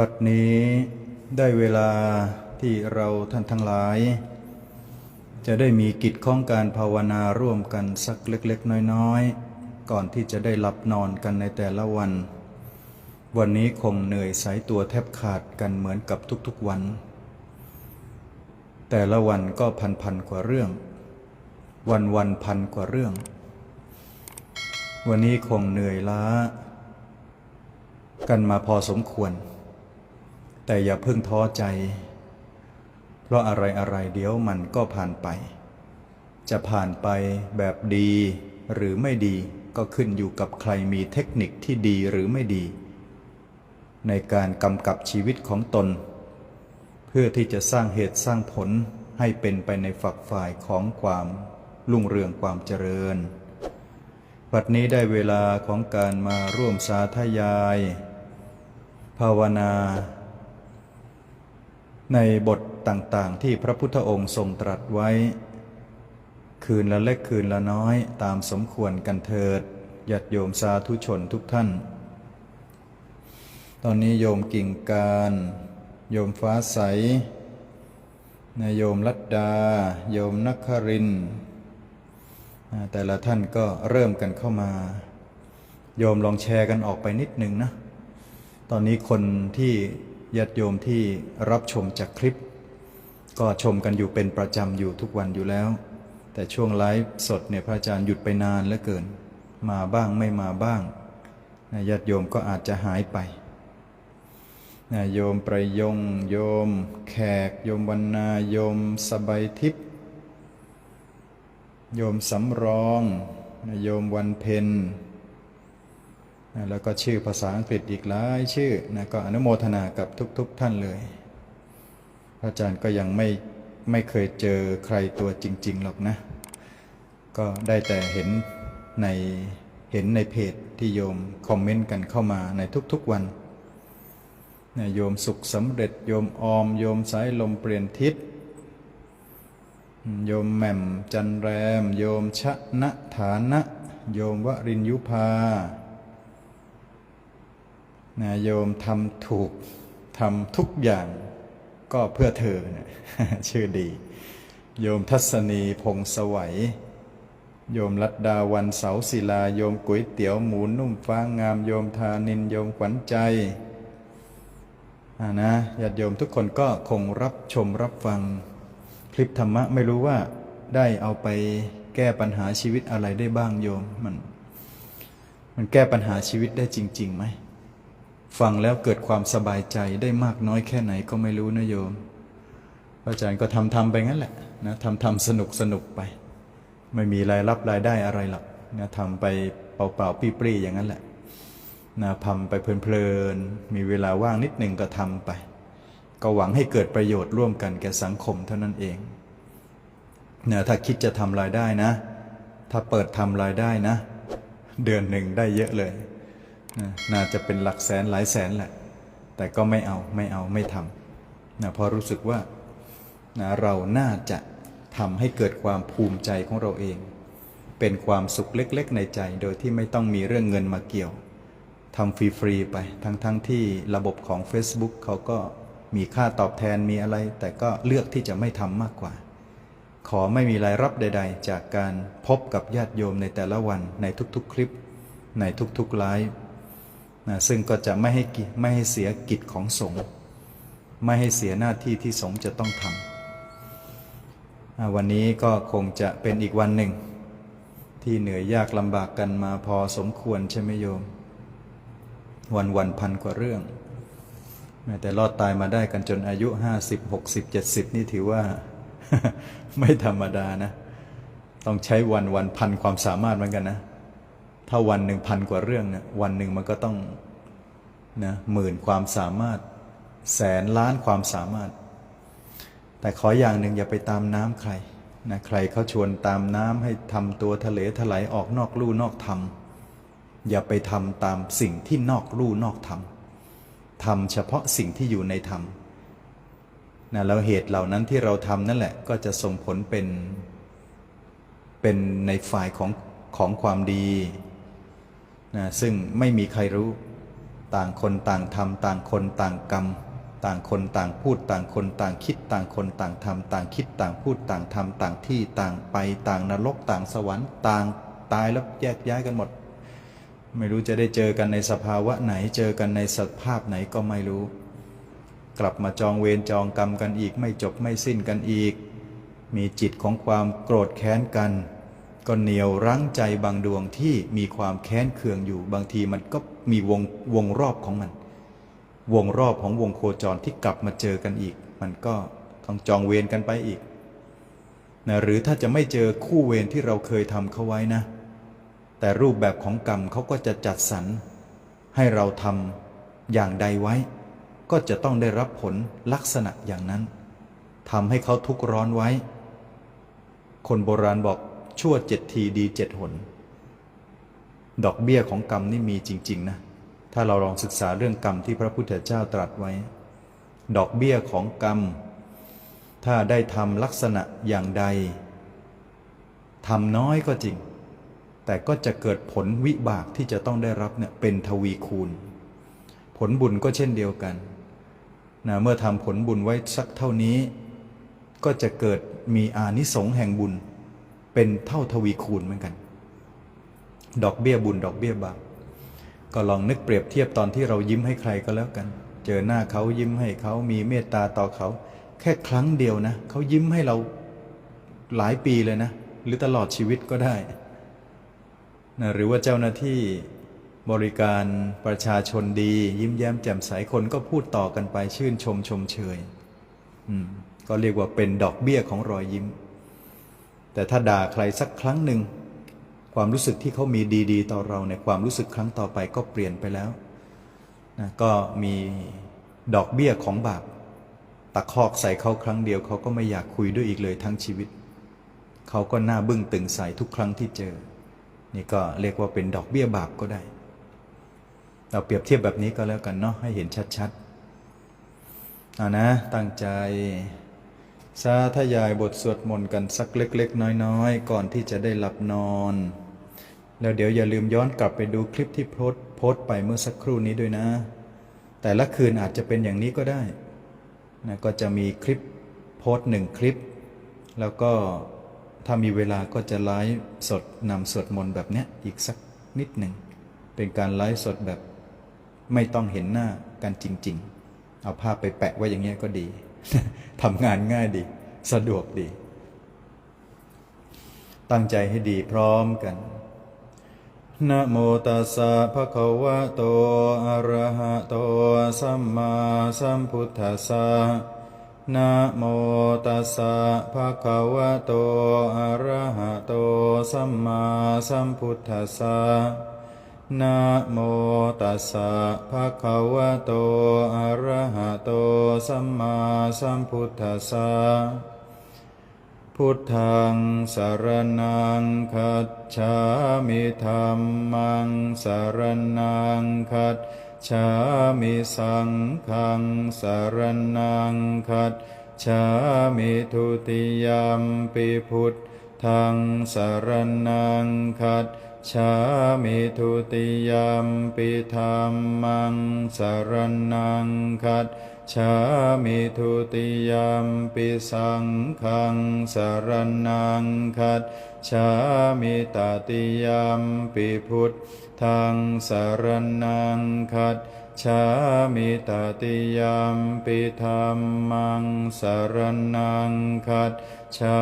บัดนี้ได้เวลาที่เราท่านทั้งหลาย จะได้มีกิจของการภาวนาร่วมกันสักเล็กๆ น้อยๆ ก่อนที่จะได้หลับนอนกันในแต่ละวัน วันนี้คงเหนื่อยสายตัวแทบขาดกันเหมือนกับทุกๆวัน แต่ละวันก็พันๆกว่าเรื่อง วันวันๆพันกว่าเรื่อง วันนี้คงเหนื่อยล้า กันมาพอสมควร แต่อย่าเพิ่งท้อใจ เพราะอะไรอะไรเดี๋ยวมันก็ผ่านไป จะผ่านไปแบบดีหรือไม่ดีก็ขึ้นอยู่กับใครมีเทคนิคที่ดีหรือไม่ดี ในการกำกับชีวิตของตน เพื่อที่จะสร้างเหตุสร้างผลให้เป็นไปในฝักฝ่ายของความรุ่งเรืองความเจริญปัดนี้ได้เวลาของการมาร่วมสาธยาย ภาวนา ในบทต่างๆ ที่พระพุทธองค์ทรงตรัสไว้ คืนละเล็กคืนละน้อยตามสมควรกันเถิดญาติโยมสาธุชนทุกท่าน ตอนนี้โยมกิ่งการ โยมฟ้าใสนายโยมลัดดา โยมนักคริน แต่ละท่านก็เริ่มกันเข้ามา โยมลองแชร์กันออกไปนิดนึงนะ ตอนนี้คนที่ ญาติโยมที่รับชมจากคลิป ก็ชมกันอยู่เป็นประจำอยู่ทุกวันอยู่แล้ว แต่ช่วงไลฟ์สดเนี่ยพระอาจารย์หยุดไปนานเหลือเกิน มาบ้างไม่มาบ้างนะญาติโยมก็อาจจะหายไปนะโยมประยง โยม แขก โยมวรรณาโยมสบายทิพย์โยมสำรองนะโยมวันเพ็ญ นะแล้วก็ชื่อภาษาอังกฤษอีกหลายชื่อนะก็อนุโมทนากับทุกๆทท่านเลย พระอาจารย์ก็ยังไม่ไม่เคยเจอใครตัวจริง ๆ หรอกนะ ก็ได้แต่เห็นในเห็นในเพจที่โยมคอมเมนต์กันเข้ามาในทุกๆวันนะโยมสุขสำเร็จโยมออม โยมสายลมเปลี่ยนทิศ โยมแหม่มจันแรม โยมชะนะฐานะ โยมวรินยุพา นะโยมทำถูกทำทุกอย่างก็เพื่อเธอเนะชื่อดี โยมทัศนีพงสวัย โยมรัตดาวันเสาศิลา โยมก๋วยเตี๋ยวหมูนุ่มฟ้างาม โยมทานิน โยมขวัญใจอ่านะญาติโยมทุกคนก็คงรับชมรับฟัง คลิปธรรมะไม่รู้ว่าได้เอาไปแก้ปัญหาชีวิตอะไรได้บ้างโยม มัน มันแก้ปัญหาชีวิตได้จริงๆไหม ฟังแล้วเกิดความสบายใจได้มากน้อยแค่ไหนก็ไม่รู้นะโยมพระอาจารย์ก็ทำทำไปงั้นแหละนะทำทำสนุกสนุกไป ไม่มีรายรับรายได้อะไรหรอกนะทำไปเปล่าๆปี้ปรี้อย่างนั้นแหละนะทำไปเพลินๆมีเวลาว่างนิดหนึ่งก็ทำไป ก็หวังให้เกิดประโยชน์ร่วมกันแก่สังคมเท่านั้นเองนะถ้าคิดจะทำรายได้นะ ถ้าเปิดทำรายได้นะ เดือนหนึ่งได้เยอะเลย น่าจะเป็นหลักแสนหลายแสนแหละ แต่ก็ไม่เอาไม่เอาไม่ทำนะพราะรู้สึกว่านะเราน่าจะทำให้เกิดความภูมิใจของเราเอง เป็นความสุขเล็ก ๆ ในใจ โดยที่ไม่ต้องมีเรื่องเงินมาเกี่ยวทำฟรีๆไป ทั้งๆทที่ระบบของ Facebook เขาก็มีค่าตอบแทนมีอะไร แต่ก็เลือกที่จะไม่ทำมากกว่า ขอไม่มีรายรับใด ๆ จากการพบกับญาติโยมในแต่ละวันในทุกๆ คลิป ในทุกๆไลฟ์ นะซึ่งก็จะไม่ให้กิไม่ให้เสียกิจของสงฆ์ไม่ให้เสียหน้าที่ที่สงฆ์จะต้องทำวันนี้ก็คงจะเป็นอีกวันหนึ่ง ที่เหนื่อยยากลำบากกันมาพอสมควรใช่ไหมโยม วันวันพันกว่าเรื่องแม้แต่รอดตายมาได้กันจนอายุห้าสิบหกสิบเจ็ดสิบนี่ถือว่าไม่ธรรมดานะ ต้องใช้วันวันพันความสามารถเหมือนกันนะ ถ้าวันหนึ่งพันกว่าเรื่องเนี่ยวันหนึ่งมันก็ต้องนะหมื่นความสามารถแสนล้านความสามารถ แต่ขออย่างหนึ่งอย่าไปตามน้ำใครนะใครเขาชวนตามน้ำให้ทำตัวทะเลถลายออกนอกลู่นอกธรรมอย่าไปทำตามสิ่งที่นอกลู่นอกธรรมทำเฉพาะสิ่งที่อยู่ในธรรมนะแล้วเหตุเหล่านั้นที่เราทำนั่นแหละก็จะส่งผลเป็นเป็นในฝ่ายของของความดี นะซึ่งไม่มีใครรู้ต่างคนต่างทำต่างคนต่างกรรม ต่างคนต่างพูดต่างคนต่างคิด ต่างคนต่างทำต่างคิดต่างพูดต่างทำต่างที่ต่างไปต่างนรกต่างสวรรค์ต่างตายแล้วแยกย้ายกันหมด ไม่รู้จะได้เจอกันในสภาวะไหนเจอกันในสภาพไหนก็ไม่รู้ กลับมาจองเวรจองกรรมกันอีกไม่จบไม่สิ้นกันอีก มีจิตของความโกรธแค้นกัน ก็เหนียวรั้งใจบางดวงที่มีความแค้นเคืองอยู่ บางทีมันก็มีวงวงรอบของมัน วงรอบของวงโคจรที่กลับมาเจอกันอีก มันก็ต้องจองเวรกันไปอีกนะหรือถ้าจะไม่เจอคู่เวรที่เราเคยทำเขาไว้นะ แต่รูปแบบของกรรมเขาก็จะจัดสรรให้เราทำอย่างใดไว้ ก็จะต้องได้รับผลลักษณะอย่างนั้นทำให้เขาทุกข์ร้อนไว้ คนโบราณบอก ชั่วเจ็ดทีดีเจ็ดหน ดอกเบี้ยของกรรมนี่มีจริง ๆ นะ ถ้าเราลองศึกษาเรื่องกรรมที่พระพุทธเจ้าตรัสไว้ ดอกเบี้ยของกรรม ถ้าได้ทำลักษณะอย่างใดทำน้อยก็จริง แต่ก็จะเกิดผลวิบากที่จะต้องได้รับเนี่ยเป็นทวีคูณ ผลบุญก็เช่นเดียวกันนะเมื่อทำผลบุญไว้สักเท่านี้ ก็จะเกิดมีอานิสงส์แห่งบุญ เป็นเท่าทวีคูณเหมือนกัน ดอกเบี้ยบุญดอกเบี้ยบาปก็ลองนึกเปรียบเทียบตอนที่เรายิ้มให้ใครก็แล้วกัน เจอหน้าเขายิ้มให้เขามีเมตตาต่อเขา แค่ครั้งเดียวนะเขายิ้มให้เราหลายปีเลยนะ หรือตลอดชีวิตก็ได้นะหรือว่าเจ้าหน้าที่บริการประชาชนดี ยิ้มแย้มแจ่มใสคนก็พูดต่อกันไปชื่นชมชมเชย อืม ก็เรียกว่าเป็นดอกเบี้ยของรอยยิ้ม แต่ถ้าด่าใครสักครั้งหนึ่ง ความรู้สึกที่เขามีดีๆ ต่อเราในความรู้สึกครั้งต่อไปก็เปลี่ยนไปแล้วนะก็มีดอกเบี้ยของบาปตะคอกใส่เขาครั้งเดียวเขาก็ไม่อยากคุยด้วยอีกเลยทั้งชีวิต เขาก็หน้าบึ้งตึงใส่ทุกครั้งที่เจอ นี่ก็เรียกว่าเป็นดอกเบี้ยบาปก็ได้ เราเปรียบเทียบแบบนี้ก็แล้วกันเนาะให้เห็นชัดๆเอานะ ตั้งใจ สาธยายบทสวดมนต์กันสักเล็ก ๆ น้อยๆ ก่อนที่จะได้หลับนอน แล้วเดี๋ยวอย่าลืมย้อนกลับไปดูคลิปที่โพสโพสไปเมื่อสักครู่นี้ด้วยนะ แต่ละคืนอาจจะเป็นอย่างนี้ก็ได้นะก็จะมีคลิปโพสหนึ่งคลิป แล้วก็ถ้ามีเวลาก็จะไลฟ์สดนำสวดมนต์แบบเนี้ยอีกสักนิดหนึ่ง เป็นการไลฟ์สดแบบไม่ต้องเห็นหน้ากันจริง ๆ เอาภาพไปแปะไว้อย่างเงี้ยก็ดี ทำงานง่ายดี สะดวกดี ตั้งใจให้ดีพร้อมกันนะโมตัสสะภะคะวะโต อะระหะโต สัมมาสัมพุทธัสสะนะโมตัสสะภะคะวะโต อะระหะโต สัมมาสัมพุทธัสสะ นะโมตัสสะภะคะวะโต อะระหะโต สัมมาสัมพุทธัสสะ พุทธังสารนังคัจฉามิธรรมังสารนังคัจฉามิสังฆังสารนังคัจฉามิทุติยมปิพุทธังสารนังคัจ ฉามิทุติยมปิธรรมังสารนังคัจชามิทุติยมปิสังขังสารนังคัดชามิตติยมปิพุทธังสารนังคัดชามิตติยมปิธรรมังสารนังคัด ชา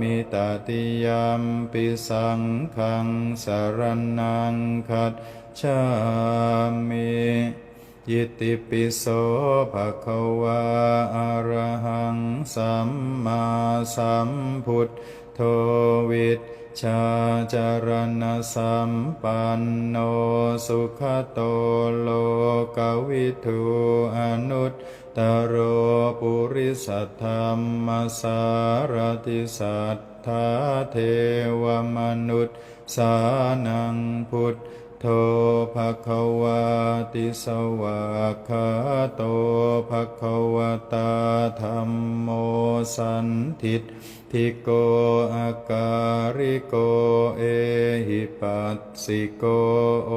มิตติยามปิสังขังสารนังคัดชามิยิติปิโสภะคะวาอะระหังสัมมาสัมพุทโธวิชชาจารณสัมปันโนสุขโตโลกวิทูอนุต ตโรปุริสัทธรรมสารติสัทธาเทวมนุษย์สานังพุทธโทภควาติสวากขาโตภควตาธรรมโมสันทิตทิโกอาการิโกเอหิปัสสิโกโอ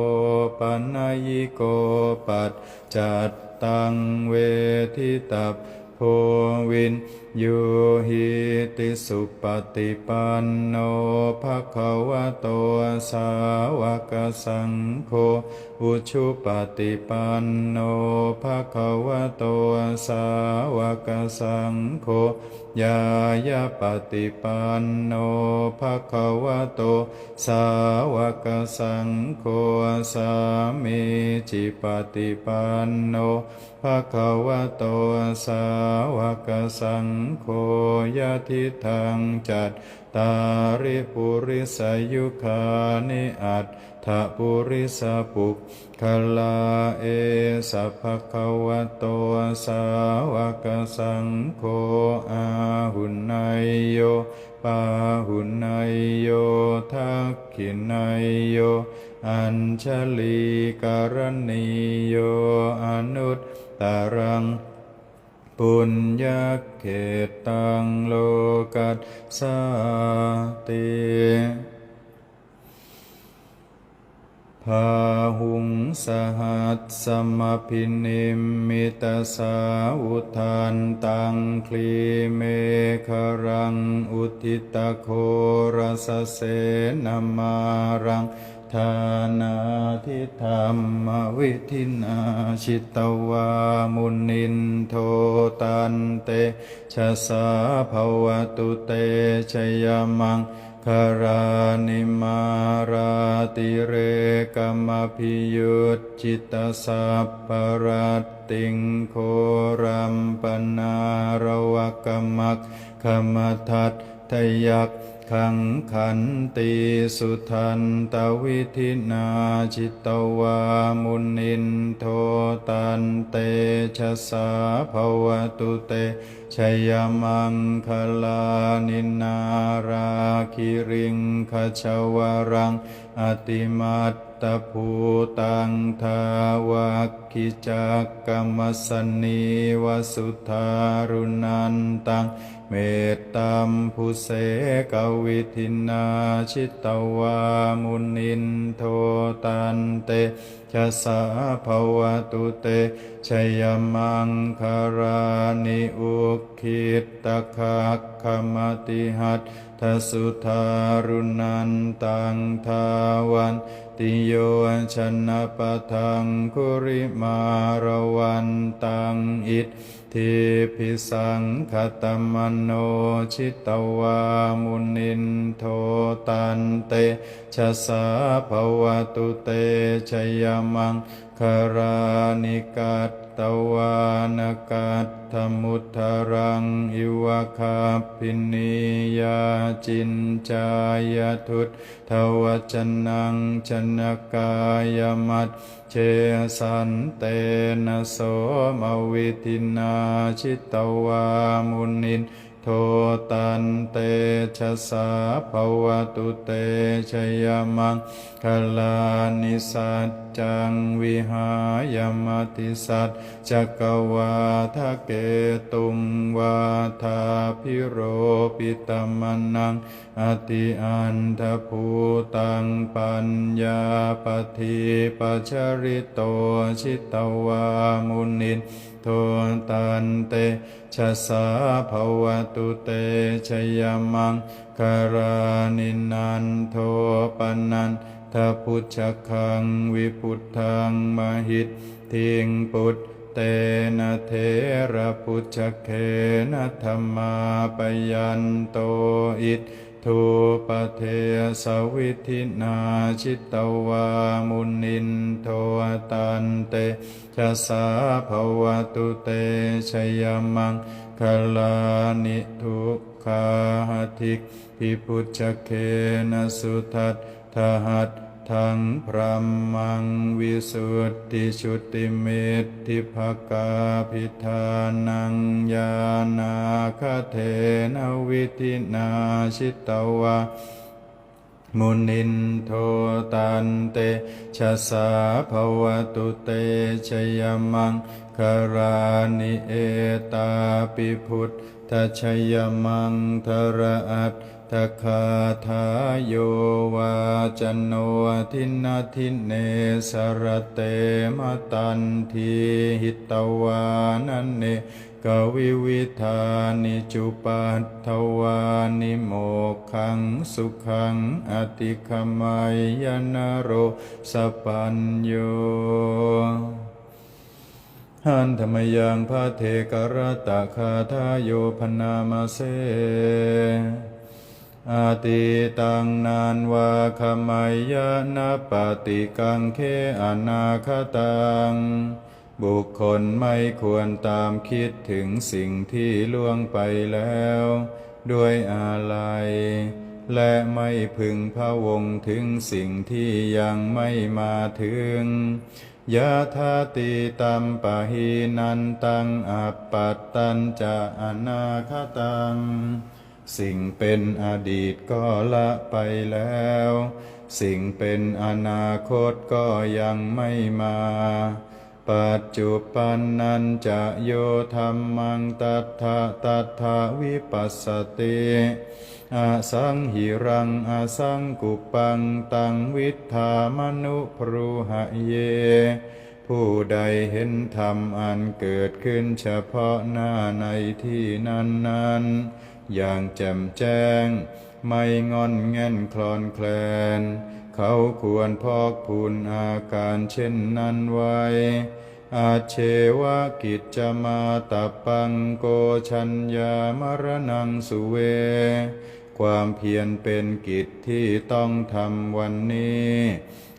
ปัญญิโกปัจจัตตังเวทิตัพโพวินยูหิติสุปฏิปันโนภะคะวะโตสาวกสังโฆอุชุปฏิปันโนภะคะวะโตสาวกสังโฆยายาปฏิปันโนภะคะวะโต สาวกสังโฆสามีจิปฏิปันโนภะคะวะโต สาวกสังโฆยะทิทังจัตตาริปุริสยุคานิอัต ถปุริสปุกขลาเอสัพพะวะโตสาวกสังโฆอาหุนายโยปาหุนายโยทักขินายโย อัญชลีการณีโยอนุตตรังปุญญเขตตังโลกัสสติ พาหุงสหัสสมพินิมมิตสาวุทานตังคลีเมฆรัง อุทิตโครสเสนมารังทานาทิธรรมวิธินาชิตวามุนินโทตันเตชะสาภวตุเตชยมัง รานิมาราติเรกมพิยุตจิตสัพปรัตติงโครัมปนารวกมักขมทัตทยักขังขันติสุทันตวิธินาจิตตวามุนินโทตันเตชะสาภวตุเต ชยมังคลานินาราคิริงขชวรัง อติมัตตภูตังทาวักขิจักกรรมสนีวสุธารุนันตัง เมตตัมพุเสกวิทินาชิตวามุนินโทตันเตชะสาภวตุเตชยมังคารานิอุคิตตะคักขมติหัตทสุธารุนันตังทาวันติโยชนะปะทังคุริมารวันตังอิท ทิพิสังคตมโนชิตวามุนินโทตันเตชะสาภวตุเตชยมัง คารานิกัตตวานกัตถมุทธรังอิวะคาปินิยาจินจายทุตทวจนังชนกายมัตเชสันเตนะโสมวิทินาชิตวามุนิน โทตันเตชะสาภวตุเตชยมังคลานิสัจจังวิหายมติสัจจกวาทะเกตุงวาทาพิโรปิตมนังอติอันทภูตังปัญญาปฏิปัชริโตชิตวามุนิน โทตันเตชะสาภวตุเตชยมังคารานินันโทปนันทพุชคังวิพุทธังมหิตทิงปุตเตนะเทระพุชเคนะธรรมาปยันโตอิท ทูปเทสวิธินาชิตวามุนินโทตันเตชะสาภวตุเตชยมังคลานิทุกขาทิกพิพุชเคนะสุทัตทหัต ทังพระมังวิสุทธิชุติเมตทิภกาพิธานังยานาคเทนวิธินาชิตวามุนินโทตันเตชะสาภวตุเตชยมังคคารานิเอตาปิพุทธชยมังทระอัต ถคาทายโยวาจโนทินาทิเนสรเตมตันทีหิตวานันเนกวิวิธานิจุปัตถวานิโมขังสุขังอติคมัยยนโรสปัญโยหันธรรมยังพระเทกรตะคาทายโยพนามาเส อาติตังนานวาคมายยนาปฏิกังเคอนาคตัง บุคคลไม่ควรตามคิดถึงสิ่งที่ล่วงไปแล้ว ด้วยอาลัย และไม่พึงพะวงถึงสิ่งที่ยังไม่มาถึงยะธาติตัมปะหีนันตังอัปปัตตันจะอนาคตัง สิ่งเป็นอดีตก็ละไปแล้ว สิ่งเป็นอนาคตก็ยังไม่มา ปัจจุปันนันจะโยธรรมังตัทธะตัทธะวิปัสสติอาสังหิรังอาสังกุปังตังวิทธามนุปรุหะเย ผู้ใดเห็นธรรมอันเกิดขึ้นเฉพาะหน้าในที่นั้นนั้นๆ อย่างแจ่มแจ้ง ไม่งอนแง่นคลอนแคลน เขาควรพอกพูนอาการเช่นนั้นไว้ อาเชวะกิจจะมาตบปังโกชัญญามรณังสุเว ความเพียรเป็นกิจที่ต้องทำวันนี้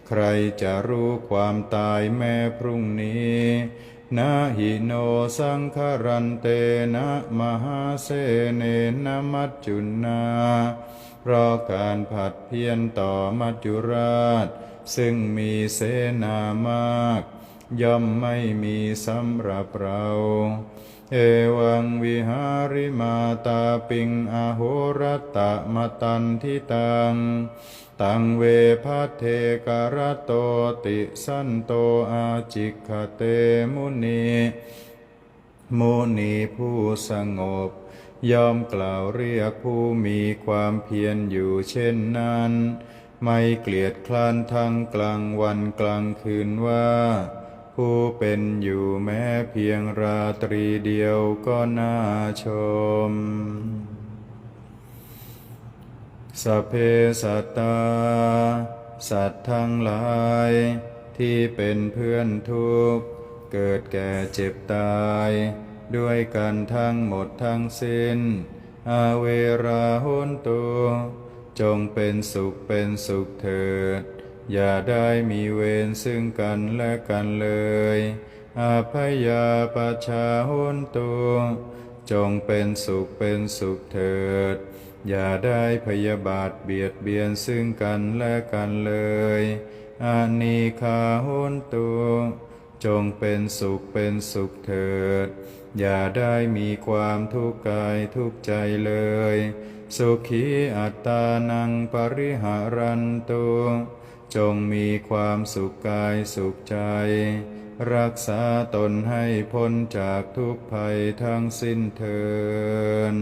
ใครจะรู้ความตายแม้พรุ่งนี้ นะหิโนสังคารันเตนะมหาเสเนนะมัจจุนาเพราะการผัดเพียรต่อมัจจุราช ซึ่งมีเสนามาก ย่อมไม่มีสำหรับเรา เอวังวิหาริมาตาปิงอโหรตะมตันทิตัง ตังเวพัเทกรโตติสันโตอาจิกขเตมุนีมุนีผู้สงบยอมกล่าวเรียกผู้มีความเพียรอยู่เช่นนั้น ไม่เกลียดคลานทั้งกลางวันกลางคืนว่า ผู้เป็นอยู่แม้เพียงราตรีเดียวก็น่าชม สพเพสัตตา สัตว์ทั้งหลาย ที่เป็นเพื่อนทุกข์ เกิดแก่เจ็บตาย ด้วยกันทั้งหมดทั้งสิ้น อาเวราหุนตุจงเป็นสุขเป็นสุขเถิด อย่าได้มีเวรซึ่งกันและกันเลยอาพยาปชาหุนตุจงเป็นสุขเป็นสุขเถิด อย่าได้พยาบาทเบียดเบียนซึ่งกันและกันเลยอานิคาหุนตุ จงเป็นสุขเป็นสุขเถิด อย่าได้มีความทุกข์กายทุกข์ใจเลย สุขีอัตตานังปริหารันตุ จงมีความสุขกายสุขใจ รักษาตนให้พ้นจากทุกภัยทั้งสิ้นเทิน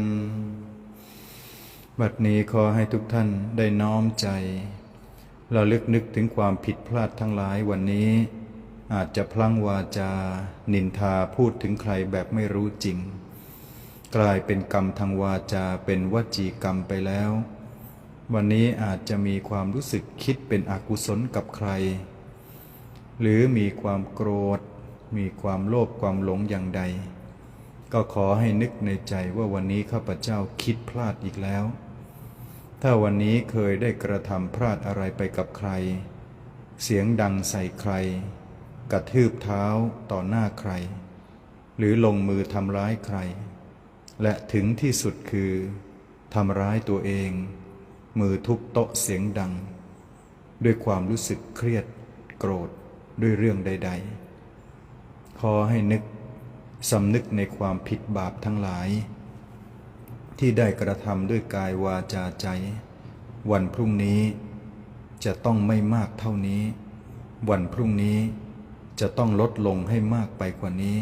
บัดนี้ขอให้ทุกท่านได้น้อมใจเราลึกนึกถึงความผิดพลาดทั้งหลายวันนี้ อาจจะพลั้งวาจา นินทาพูดถึงใครแบบไม่รู้จริง กลายเป็นกรรมทางวาจาเป็นวจีกรรมไปแล้ว วันนี้อาจจะมีความรู้สึกคิดเป็นอกุศลกับใคร หรือมีความโกรธ มีความโลภความหลงอย่างใด ก็ขอให้นึกในใจว่าวันนี้ข้าพเจ้าคิดพลาดอีกแล้ว ถ้าวันนี้เคยได้กระทำพลาดอะไรไปกับใคร เสียงดังใส่ใคร กระทืบเท้าต่อหน้าใคร หรือลงมือทำร้ายใคร และถึงที่สุดคือทำร้ายตัวเอง มือทุบโต๊ะเสียงดัง ด้วยความรู้สึกเครียด โกรธด้วยเรื่องใด ๆ ขอให้นึกสำนึกในความผิดบาปทั้งหลาย ที่ได้กระทำด้วยกายวาจาใจ วันพรุ่งนี้จะต้องไม่มากเท่านี้ วันพรุ่งนี้จะต้องลดลงให้มากไปกว่านี้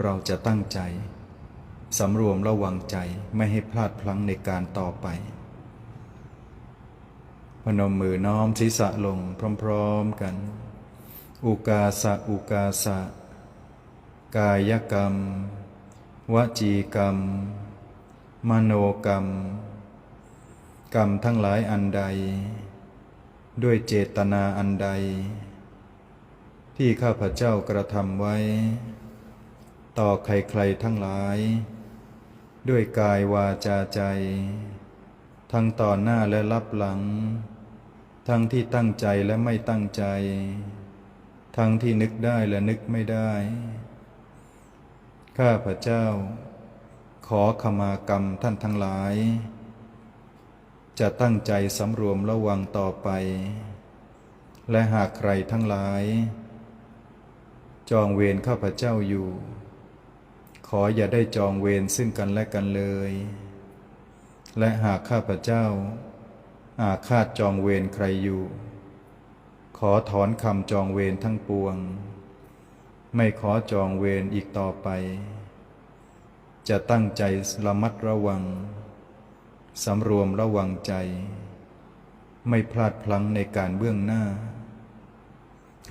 เราจะตั้งใจสำรวมระวังใจไม่ให้พลาดพลั้งในการต่อไป พนมมือน้อมศีรษะลงพร้อมๆกัน อุกาสะอุกาสะ กายกรรม วจีกรรม มโนกรรม กรรมทั้งหลายอันใด ด้วยเจตนาอันใด ที่ข้าพเจ้ากระทำไว้ ต่อใครๆทั้งหลาย ด้วยกายวาจาใจ ทั้งต่อหน้าและรับหลัง ทั้งที่ตั้งใจและไม่ตั้งใจ ทั้งที่นึกได้และนึกไม่ได้ ข้าพเจ้า ขอขมากรรมท่านทั้งหลาย จะตั้งใจสำรวมระวังต่อไป และหากใครทั้งหลาย จองเวรข้าพเจ้าอยู่ ขออย่าได้จองเวรซึ่งกันและกันเลย และหากข้าพเจ้า อาฆาตจองเวรใครอยู่ ขอถอนคำจองเวรทั้งปวง ไม่ขอจองเวรอีกต่อไป จะตั้งใจระมัดระวัง สำรวมระวังใจ ไม่พลาดพลั้งในการเบื้องหน้า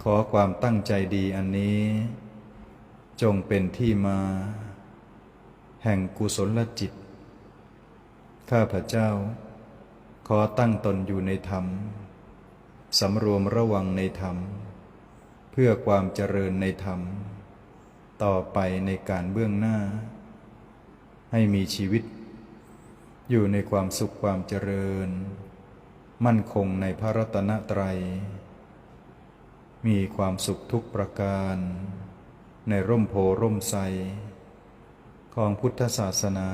ขอความตั้งใจดีอันนี้ จงเป็นที่มา แห่งกุศลจิต ข้าพเจ้า ขอตั้งตนอยู่ในธรรม สำรวมระวังในธรรม เพื่อความเจริญในธรรม ต่อไปในการเบื้องหน้า ให้มีชีวิต อยู่ในความสุขความเจริญ มั่นคงในพระรัตนตรัย มีความสุขทุกประการ ในร่มโพร่มไทรของพุทธศาสนา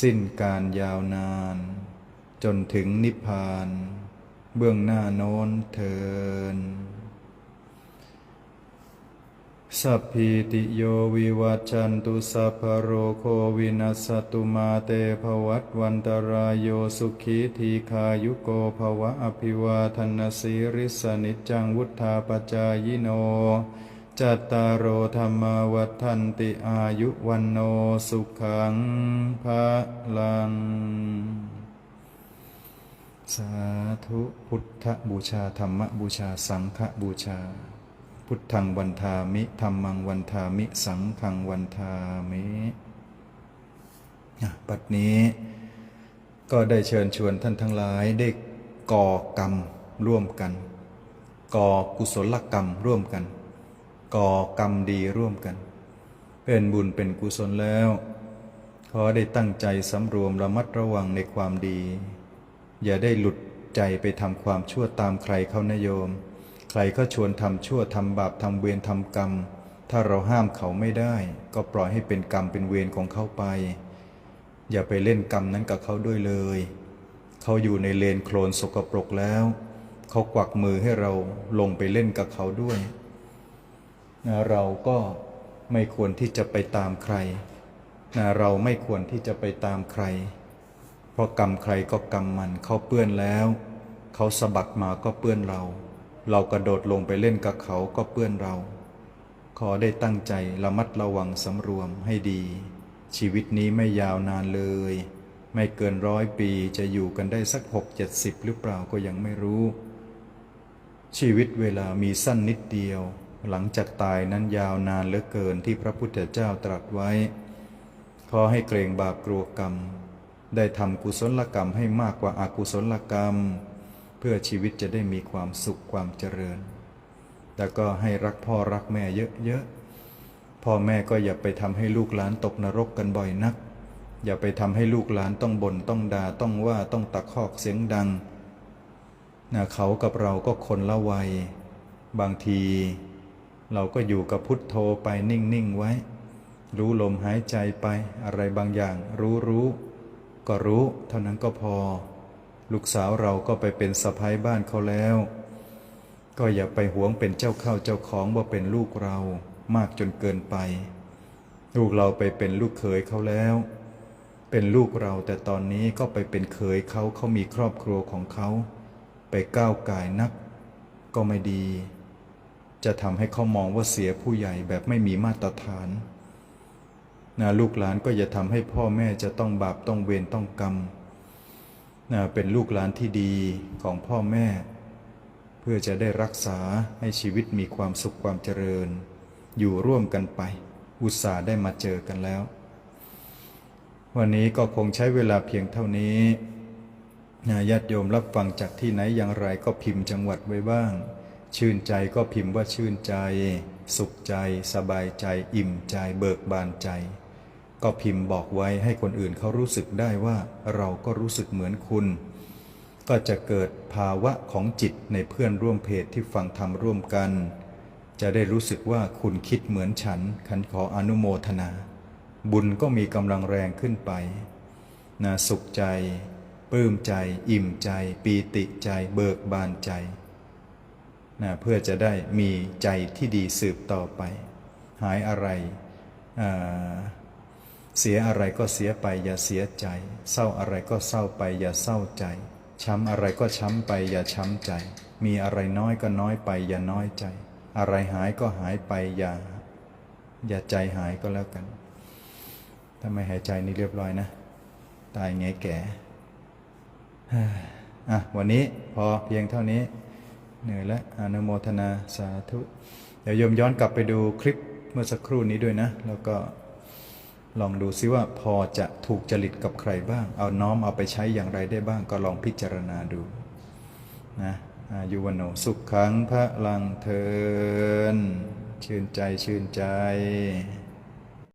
สิ้นการยาวนาน จนถึงนิพพาน เบื้องหน้าโน้นเทิน สัพพิติโยวิวัจจันตุสัพพโรโควินัสตุมาเตภวัตวันตรายโยสุขีทีขายุโกภวะอภิวาทนาสีริสนิจังวุธาปจายโน จัตตารโอธรรมวัฏันติอายุวันโนสุขังภะลัง สาธุพุทธบูชาธรรมบูชาสังฆบูชา พุทธังวันทามิธรรมังวันทามิ สังฆังวันทามิปัดนี้ก็ได้เชิญชวนท่านทั้งหลายได้ก่อกรรมร่วมกัน ก่อกุศลกรรมร่วมกัน ก่อกรรมดีร่วมกัน เป็นบุญเป็นกุศลแล้วขอได้ตั้งใจสำรวมระมัดระวังในความดี อย่าได้หลุดใจไปทำความชั่วตามใครเขานโยม ใครก็ชวนทำชั่วทำบาปทำเวรทำกรรม ถ้าเราห้ามเขาไม่ได้ ก็ปล่อยให้เป็นกรรมเป็นเวรของเขาไป อย่าไปเล่นกรรมนั้นกับเขาด้วยเลย เขาอยู่ในเลนโคลนสกปรกแล้ว เขากวักมือให้เราลงไปเล่นกับเขาด้วยนะเราก็ไม่ควรที่จะไปตามใครนะเราไม่ควรที่จะไปตามใคร เพราะกรรมใครก็กรรมมันเขาเปื้อนแล้ว เขาสะบัดมาก็เปื้อนเรา เรากระโดดลงไปเล่นกับเขาก็เปื้อนเรา ขอได้ตั้งใจระมัดระวังสำรวมให้ดี ชีวิตนี้ไม่ยาวนานเลย ไม่เกินร้อยปีจะอยู่กันได้สักหกเจ็ดสิบหรือเปล่าก็ยังไม่รู้ ชีวิตเวลามีสั้นนิดเดียว หลังจากตายนั้นยาวนานเหลือเกินที่พระพุทธเจ้าตรัสไว้ ขอให้เกรงบาปกลัวกรรม ได้ทำกุศลกรรมให้มากกว่าอากุศลกรรม เพื่อชีวิตจะได้มีความสุขความเจริญ แต่ก็ให้รักพ่อรักแม่เยอะๆ พ่อแม่ก็อย่าไปทำให้ลูกหลานตกนรกกันบ่อยนัก อย่าไปทำให้ลูกหลานต้องบ่นต้องด่าต้องว่าต้องตะคอกเสียงดังนะเขากับเราก็คนละวัย บางที เราก็อยู่กับพุทโธไปนิ่งๆไว้ รู้ลมหายใจไปอะไรบางอย่างรู้รู้ก็รู้ เท่านั้นก็พอ ลูกสาวเราก็ไปเป็นสะพ้ายบ้านเขาแล้ว ก็อย่าไปหวงเป็นเจ้าเข้าเจ้าของว่าเป็นลูกเรามากจนเกินไป ลูกเราไปเป็นลูกเขยเขาแล้ว เป็นลูกเราแต่ตอนนี้ก็ไปเป็นเขยเขาเขามีครอบครัวของเขา ไปก้าวก่ายนัก ก็ไม่ดี จะทำให้เขามองว่าเสียผู้ใหญ่แบบไม่มีมาตรฐานนะลูกหลานก็อย่าทำให้พ่อแม่จะต้องบาปต้องเวรต้องกรรม เป็นลูกหลานที่ดีของพ่อแม่ เพื่อจะได้รักษาให้ชีวิตมีความสุขความเจริญ อยู่ร่วมกันไป อุตส่าห์ได้มาเจอกันแล้ว วันนี้ก็คงใช้เวลาเพียงเท่านี้ญาติโยมรับฟังจากที่ไหนอย่างไรก็พิมพ์จังหวัดไว้บ้าง ชื่นใจก็พิมพ์ว่าชื่นใจ สุขใจ สบายใจ อิ่มใจ เบิกบานใจ ก็พิมพ์บอกไว้ให้คนอื่นเขารู้สึกได้ว่าเราก็รู้สึกเหมือนคุณ ก็จะเกิดภาวะของจิตในเพื่อนร่วมเพศที่ฟังธรรมร่วมกัน จะได้รู้สึกว่าคุณคิดเหมือนฉันขันขออนุโมทนา บุญก็มีกำลังแรงขึ้นไปนะสุขใจปลื้มใจ อิ่มใจ ปีติใจ เบิกบานใจนะเพื่อจะได้มีใจที่ดีสืบต่อไป หายอะไรอ่า เสียอะไรก็เสียไปอย่าเสียใจ เศร้าอะไรก็เศร้าไปอย่าเศร้าใจ ช้ำอะไรก็ช้ำไปอย่าช้ำใจ มีอะไรน้อยก็น้อยไปอย่าน้อยใจ อะไรหายก็หายไปอย่า อย่าใจหายก็แล้วกันถ้าไม่หายใจนี่เรียบร้อยนะ ตายไงแก่อะวันนี้พอเพียงเท่านี้เหนื่อยแล้วอนุโมทนาสาธุ เดี๋ยวโยมย้อนกลับไปดูคลิปเมื่อสักครู่นี้ด้วยนะ แล้วก็ ลองดูซิว่าพอจะถูกจริตกับใครบ้าง เอาน้อมเอาไปใช้อย่างไรได้บ้างก็ลองพิจารณาดูนะอายุวโนสุขขังพระลังเทิน ชื่นใจชื่นใจ